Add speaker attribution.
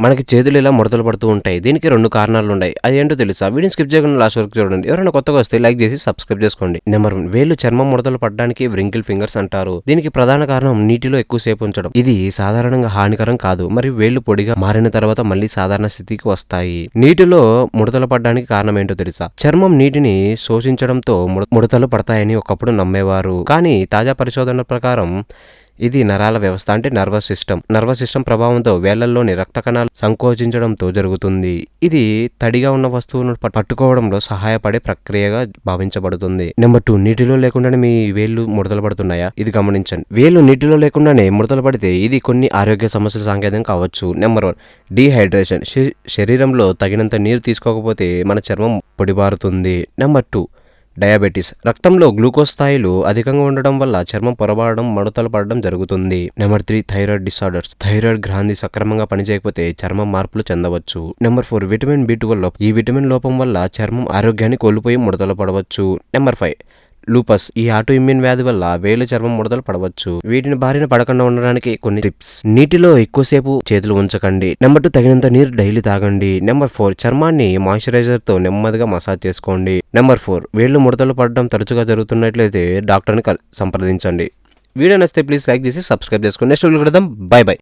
Speaker 1: మనకి చేతులు ఇలా ముడతలు పడుతూ ఉంటాయి. దీనికి రెండు కారణాలు ఉన్నాయి. అది ఏంటో తెలుసా? వీడియో స్కిప్ చేయకుండా లాస్ట్ వరకు చూడండి. ఎవరైనా కొత్తగా వస్తే లైక్ చేసి సబ్స్క్రైబ్ చేసుకోండి. నెంబర్ వన్ వేలు చర్మం ముడతలు పడడానికి వ్రింకిల్ ఫింగర్స్ అంటారు. దీనికి ప్రధాన కారణం నీటిలో ఎక్కువసేపు ఉంచడం. ఇది సాధారణంగా హానికరం కాదు. మరియు వేళ్ళు పొడిగా మారిన తర్వాత మళ్ళీ సాధారణ స్థితికి వస్తాయి. నీటిలో ముడతలు పడడానికి కారణం ఏంటో తెలుసా? చర్మం నీటిని శోషించడంతో ముడతలు పడతాయని ఒకప్పుడు నమ్మేవారు. కానీ తాజా పరిశోధనల ప్రకారం ఇది నరాల వ్యవస్థ అంటే నర్వస్ సిస్టమ్. నర్వస్ సిస్టమ్ ప్రభావంతో వేళ్ళలోని రక్త కణాలు సంకోచించడంతో జరుగుతుంది. ఇది తడిగా ఉన్న వస్తువును పట్టుకోవడంలో సహాయపడే ప్రక్రియగా భావించబడుతుంది. నెంబర్ టూ నీటిలో లేకుండానే మీ వేళ్ళు ముడతలు పడుతున్నాయా? ఇది గమనించండి. వేళ్ళు నీటిలో లేకుండానే ముడతలు పడితే ఇది కొన్ని ఆరోగ్య సమస్యలు సంకేతం కావచ్చు. Number one dehydration. శ- శరీరంలో తగినంత నీరు తీసుకోకపోతే మన చర్మం పొడిబారుతుంది. Number two diabetes. రక్తంలో గ్లూకోజ్ స్థాయిలు అధికంగా ఉండడం వల్ల చర్మం పొరబారడం మడతలు పడడం జరుగుతుంది. Number three thyroid disorders. Thyroid గ్రాంధి సక్రమంగా పనిచేయకపోతే చర్మం మార్పులు చెందవచ్చు. Number four vitamin B twelve. ఈ విటమిన్ లోపం వల్ల చర్మం ఆరోగ్యాన్ని కోల్పోయి ముడతలు పడవచ్చు. నెంబర్ ఫైవ్ లూపస్ ఈ ఆటో ఇమ్యూన్ వ్యాధి వల్ల వేలు చర్మం ముడతలు పడవచ్చు. వీటిని బారిన పడకుండా ఉండడానికి కొన్ని టిప్స్. నీటిలో ఎక్కువసేపు చేతులు ఉంచకండి. నెంబర్ టూ తగినంత నీరు డైలీ తాగండి. నెంబర్ ఫోర్ చర్మాన్ని మాయిశ్చరైజర్తో నెమ్మదిగా మసాజ్ చేసుకోండి. నెంబర్ ఫోర్ వేళ్ళు ముడతలు పడడం తరచుగా జరుగుతున్నట్లయితే డాక్టర్ని సంప్రదించండి. వీడియో నచ్చితే ప్లీజ్ లైక్ చేసి సబ్స్క్రైబ్ చేసుకోండి నెక్స్ట్ వీడియో కడదాం బై బై.